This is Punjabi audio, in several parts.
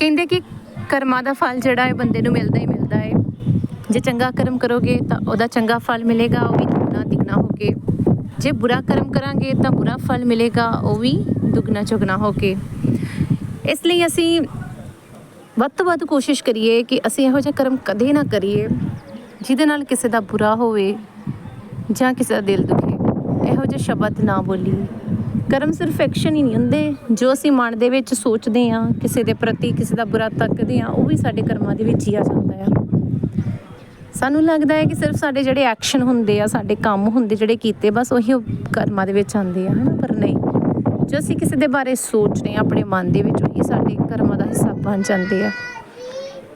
ਕਹਿੰਦੇ ਕਿ ਕਰਮਾਂ ਦਾ ਫਲ ਜਿਹੜਾ ਹੈ ਬੰਦੇ ਨੂੰ ਮਿਲਦਾ ਹੀ ਮਿਲਦਾ ਹੈ। ਜੇ ਚੰਗਾ ਕਰਮ ਕਰੋਗੇ ਤਾਂ ਉਹਦਾ ਚੰਗਾ ਫਲ ਮਿਲੇਗਾ, ਉਹ ਵੀ ਦੁੱਗਣਾ ਤਿਗਣਾ ਹੋ ਕੇ। ਜੇ ਬੁਰਾ ਕਰਮ ਕਰਾਂਗੇ ਤਾਂ ਬੁਰਾ ਫਲ ਮਿਲੇਗਾ, ਉਹ ਵੀ ਦੁੱਗਣਾ ਚੁਗਣਾ ਹੋ ਕੇ। ਇਸ ਲਈ ਅਸੀਂ ਵੱਧ ਤੋਂ ਵੱਧ ਕੋਸ਼ਿਸ਼ ਕਰੀਏ ਕਿ ਅਸੀਂ ਇਹੋ ਜਿਹਾ ਕਰਮ ਕਦੇ ਨਾ ਕਰੀਏ, ਜਿਹਦੇ ਨਾਲ ਕਿਸੇ ਦਾ ਬੁਰਾ ਹੋਵੇ ਜਾਂ ਕਿਸੇ ਦਾ ਦਿਲ ਦੁਖੇ। ਇਹੋ ਜਿਹੇ ਸ਼ਬਦ ਨਾ ਬੋਲੀਏ। ਕਰਮ ਸਿਰਫ ਐਕਸ਼ਨ ਹੀ ਨਹੀਂ ਹੁੰਦੇ। ਜੋ ਅਸੀਂ ਮਨ ਦੇ ਵਿੱਚ ਸੋਚਦੇ ਆ ਕਿਸੇ ਦੇ ਪ੍ਰਤੀ ਕਿਸੇ ਦਾ ਬੁਰਾ ਤੱਕਦੇ ਆ ਉਹ ਵੀ ਸਾਡੇ ਕਰਮਾਂ ਦੇ ਵਿੱਚ ਹੀ ਆ ਜਾਂਦਾ ਆ। ਸਾਨੂੰ ਲੱਗਦਾ ਹੈ ਕਿ ਸਿਰਫ ਸਾਡੇ ਜਿਹੜੇ ਐਕਸ਼ਨ ਹੁੰਦੇ ਆ, ਸਾਡੇ ਕੰਮ ਹੁੰਦੇ, ਜਿਹੜੇ ਕੀਤੇ, ਬਸ ਉਹੀ ਉਹ ਕਰਮਾਂ ਦੇ ਵਿੱਚ ਆਉਂਦੇ ਆ, ਹਨਾ? ਪਰ ਨਹੀਂ। ਜੋ ਅਸੀਂ ਕਿਸੇ ਦੇ ਬਾਰੇ ਸੋਚਦੇ ਆ ਆਪਣੇ ਮਨ ਦੇ ਵਿੱਚ ਉਹੀ ਸਾਡੇ ਕਰਮਾਂ ਦਾ ਹਿੱਸਾ ਬਣ ਜਾਂਦੇ ਆ।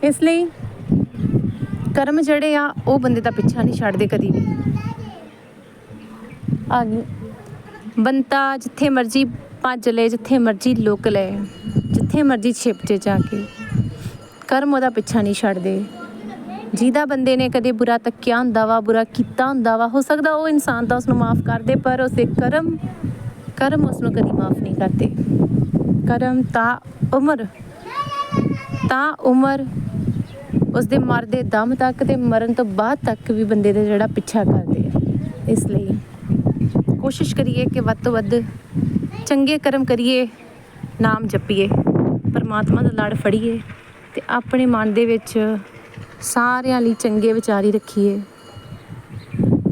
ਇਸ ਲਈ ਕਰਮ ਜਿਹੜੇ ਆ, ਉਹ ਬੰਦੇ ਦਾ ਪਿੱਛਾ ਨਹੀਂ ਛੱਡਦੇ ਕਦੀ ਵੀ। ਆ ਗਈ। ਬੰਤਾ ਜਿੱਥੇ ਮਰਜ਼ੀ ਭੱਜ ਲਏ ਜਿੱਥੇ ਮਰਜ਼ੀ ਲੁਕ ਲਏ ਜਿੱਥੇ ਮਰਜ਼ੀ ਛਿਪ ਜੇ ਜਾ ਕੇ। ਕਰਮ ਉਹਦਾ ਪਿੱਛਾ ਨਹੀਂ ਛੱਡਦੇ। ਜਿਹਦਾ ਬੰਦੇ ਨੇ ਕਦੇ ਬੁਰਾ ਤੱਕਿਆ ਹੁੰਦਾ ਵਾ, ਬੁਰਾ ਕੀਤਾ ਹੁੰਦਾ ਵਾ, ਹੋ ਸਕਦਾ ਉਹ ਇਨਸਾਨ ਤਾਂ ਉਸ ਨੂੰ ਮਾਫ ਕਰ ਦੇ, ਪਰ ਉਸਦੇ ਕਰਮ ਕਰਮ ਉਸ ਨੂੰ ਕਦੀ ਮਾਫ ਨਹੀਂ ਕਰਦੇ। ਕਰਮ ਤਾਂ ਉਮਰ ਤਾਂ ਉਮਰ, ਉਸਦੇ ਮਰਦੇ ਦਮ ਤੱਕ ਤੇ ਮਰਨ ਤੋਂ ਬਾਅਦ ਤੱਕ ਵੀ ਬੰਦੇ ਦਾ ਜਿਹੜਾ ਪਿੱਛਾ ਕਰਦੇ ਆ, ਇਸ ਲਈ। ਕੋਸ਼ਿਸ਼ ਕਰੀਏ ਕਿ ਵੱਧ ਤੋਂ ਵੱਧ ਚੰਗੇ ਕਰਮ ਕਰੀਏ, ਨਾਮ ਜਪੀਏ, ਪਰਮਾਤਮਾ ਦਾ ਲੜ ਫੜੀਏ ਤੇ ਆਪਣੇ ਮਨ ਦੇ ਵਿੱਚ ਸਾਰਿਆਂ ਲਈ ਚੰਗੇ ਵਿਚਾਰ ਹੀ ਰੱਖੀਏ।